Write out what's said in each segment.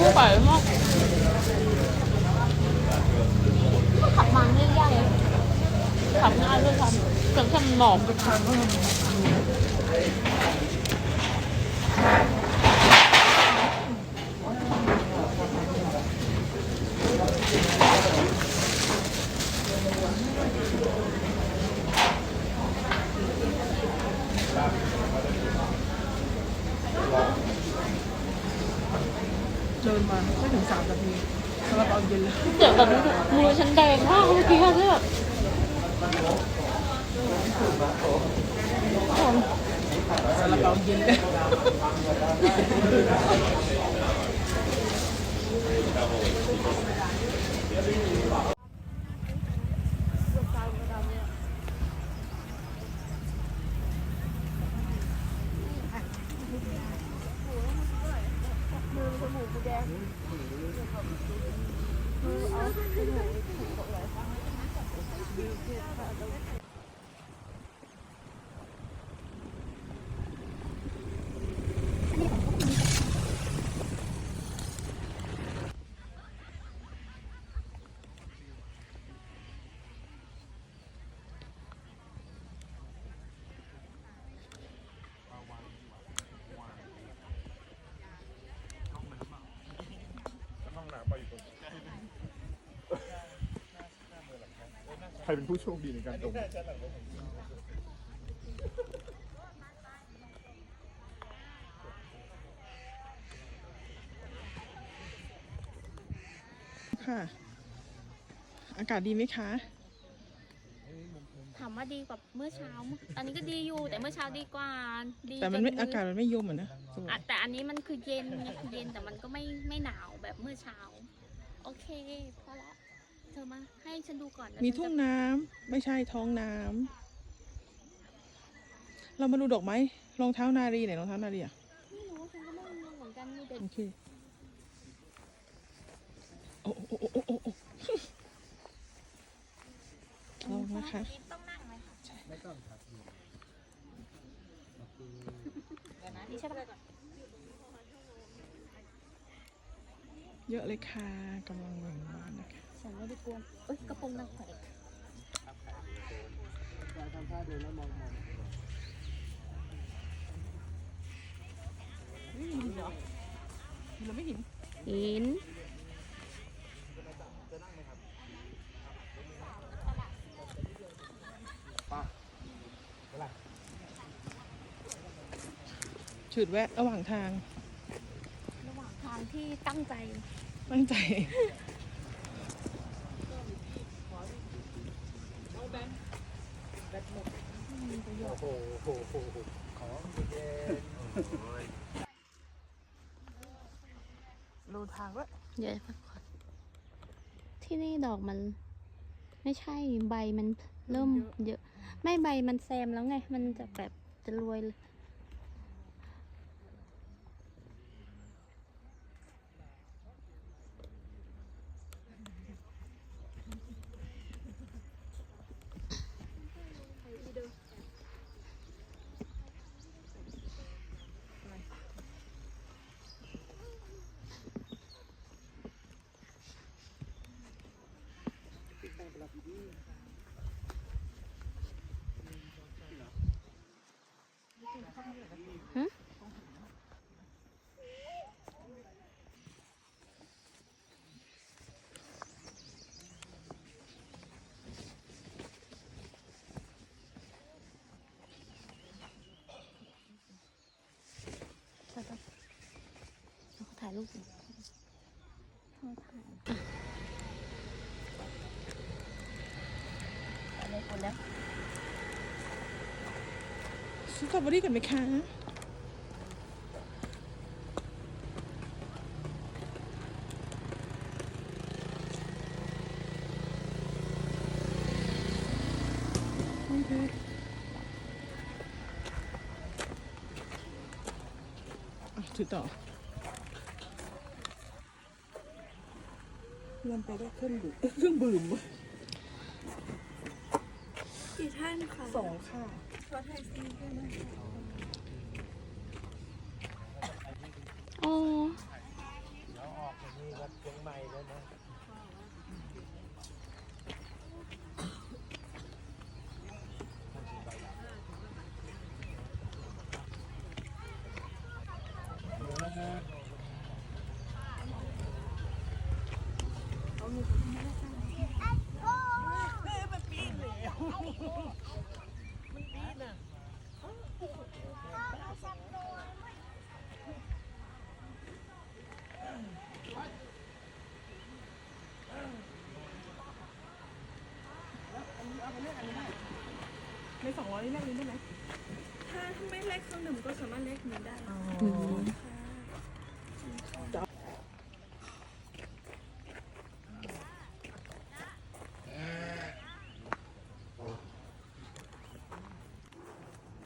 น้องไปมากขับมาได้ยากเลยขับง่ายด้วยซ้ำแต่แค่หมอก ทางก็ เดินมาไม่ถึงสามนาทีซาลาเปาเย็น แล้วเดี๋ยวแบบมือฉันแดงมากเมื่อกี้ค่ะที่แบบซาลาเปาเย็นแล้ว คือเราต้องรู้ว่า ใครเป็นผู้โชคดีในการดมค่ะ อากาศดีไหมคะ ถามว่าดีกว่าเมื่อเช้าอันนี้ก็ดีอยู่แต่เมื่อเช้าดีกว่าดีแต่มันไม่จอากาศมันไม่ยมอะนะสวยอะแต่อันนี้มันคือเย็นไงคือเย็นแต่มันก็ไม่ไม่หนาวแบบเมื่อเช้า โอเคพอละ เธอมาให้ฉันดูก่อนแล้วมีฉันทุ่งจะน้ำไม่ใช่ท้องน้ำเรามาดูดอกไม้รองเท้านารีไหนรองเท้านารีอะไม่รู้ฉันก็ไม่รู้เหมือนกันมีแต่โอเคโอ้โอ้โอ้โอ้โอ้โอ้ลองนะคะต้องนั่งไหมคะไม่ต้องครับนี่ใช่ปะเยอะเลยค่ะกำลังเบ่งบานนะคะฉันไม่ได้ กลัวเอ้ยกระโปรงนางแขวนทำท่าเดินแล้วมองมองนี่มีเหรอมีเราไม่เห็นเห็นฉุดแวะระหว่างทาง ระหว่างทางที่ตั้งใจ ตั้งใจ โอ้โหโอ้โหของเย็นรูทางวเดี๋ยวพักก่อนที่นี่ดอกมัน ไม่ใช่ใบมันเริ่มเยอะ ไม่ใบมันแซมแล้วไง มันจะแบบจะรวยเลย ใช่ปะแล้วก็ถ่ายรูปสิเขาถ่าย อะอะไรคนแล้วสตรอเบอรี่กันไหมคะถือต่อเริ่มไปได้เครื่องดื่มเครื่องดื่ม กี่ท่านคะสองค่ะรถแท็ซีด้วยนะคะโอ้ เดี๋ยวออกจากนี้รัดเชียงใหม่แล้วนะ ในสองร้อยแรกนี้ได้ไหมถ้าไม่เลขเครื่องดื่มก็สามารถเลขนี้ได้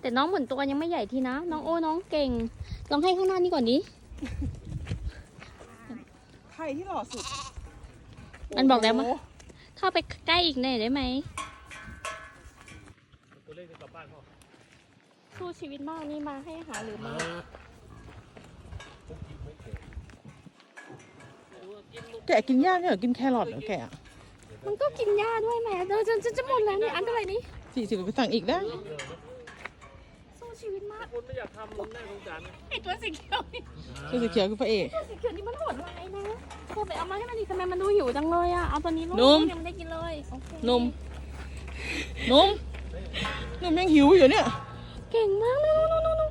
แต่น้องเหมือนตัวยังไม่ใหญ่ทีนะ น้องโอ้น้องเก่ง ลองให้ข้างหน้านี้ก่อนดิใครที่หล่อสุด มันบอกแล้วมั้ยเข้าไปใกล้อีกหน่อยได้ไหม เลขจะกลับบ้านพ่อสู้ชีวิตมากนี่มาให้อาหารหรือมาแกะกินหญ้าเนี่ยเหรอกินแครอทเหรอแกะมันก็กินหญ้าด้วยแหม่เดี๋ยวจะจะจะหมดแล้วนี่อันเท่าไหร่นี่สี่สิบไปสั่งอีกได้สู้ชีวิตมากคุณไม่อยากทำลุงได้สงสารไอตัวสีเขียวนี่ตัวสีเขียวคือพระเอกตัวสีเขียวนี่มันโหดร้ายนะเธอไปเอามาให้มันดิทำไมมันดูหิวจังเลยอะเอาตัวนี้ลูกนุ่มยังไม่ได้กินเลยโอเคนม นมนมยังหิวอยู่เนี่ย เก่งมากนุ่มนุ่มนุ่มนุ่ม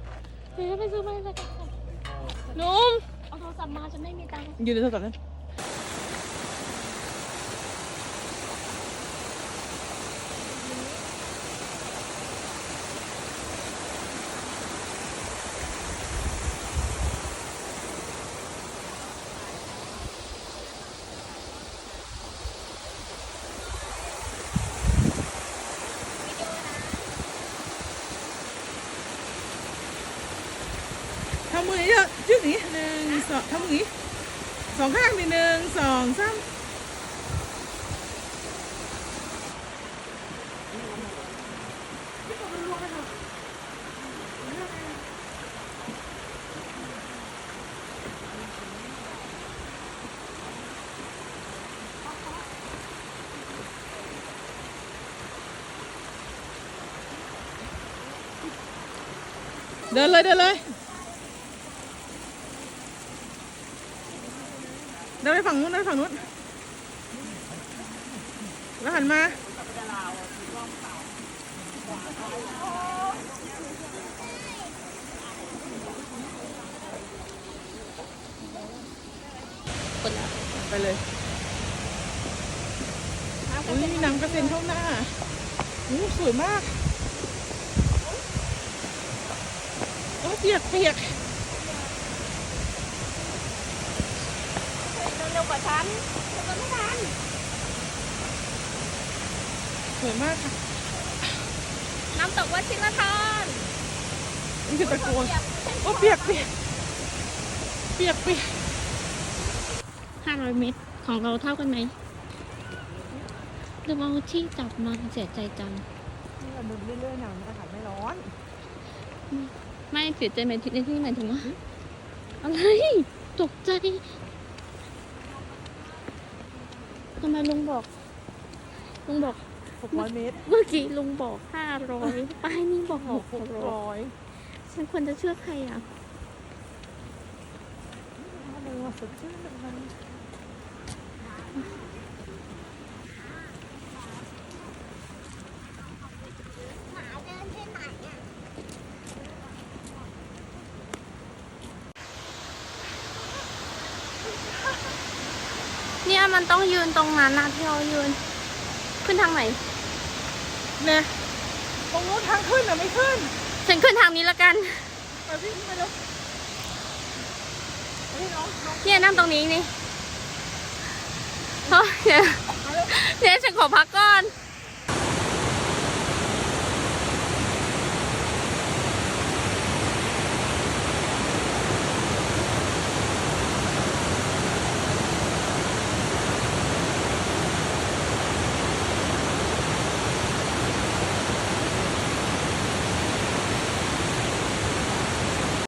เดี๋ยวไปซื้อมาให้กันนมเอาโทรศัพท์มาฉันไม่มีตังค์ยืนในโทรศัพท์นั้นทำมือเยอะยืดอย่างนี้หนึ่งสอง ทำมืออย่างนี้สองข้างนี่หนึ่งสองสามเดินเลยเดินเลย ดินไปฝั่งนู้นเดินไปฝั่งนู้น แล้วหันมาไปเลยอุ้ยน้ำกระเซ็นเข้าหน้าอู้สวยมากโอ้เปียกเปียก ร็วกว่าฉันฉันก็ไม่ทันสวยมากค่ะน้ำตกวัดชิรทานนี่คือตะโกนโอ้เปียกเปียกเปียกเปียกห้าร้อยเมตรของเราเท่ากันไหมหรือว่าที่จับมาเสียใจจังนี่เราเดินเรื่อยๆหนังอากาศไม่ร้อน ไม่เสียใจหมายถึงในที่หมายถึงว่าอะไรตกใจ ทำไมลุงบอก ลุงบอก600เมตรเมื่อกี้ลุงบอกห้าร้อยป้ายนี่บอกหกร้อย600ฉันควรจะเชื่อใครอะอะไรวะสดชื่นจังเลยเนี่ย มันต้องยืนตรงนั้นนะที่เรายืน ขึ้นทางไหน เนี่ยตรงนู้นทางขึ้นอะไม่ขึ้นฉันขึ้นทางนี้ละกันไปพี่มาเร็วไปพี่น้องน้องเนี่ยนั่งตรงนี้นี่เพราะเดี๋ยวเดี๋ยวฉันขอพักก่อนเ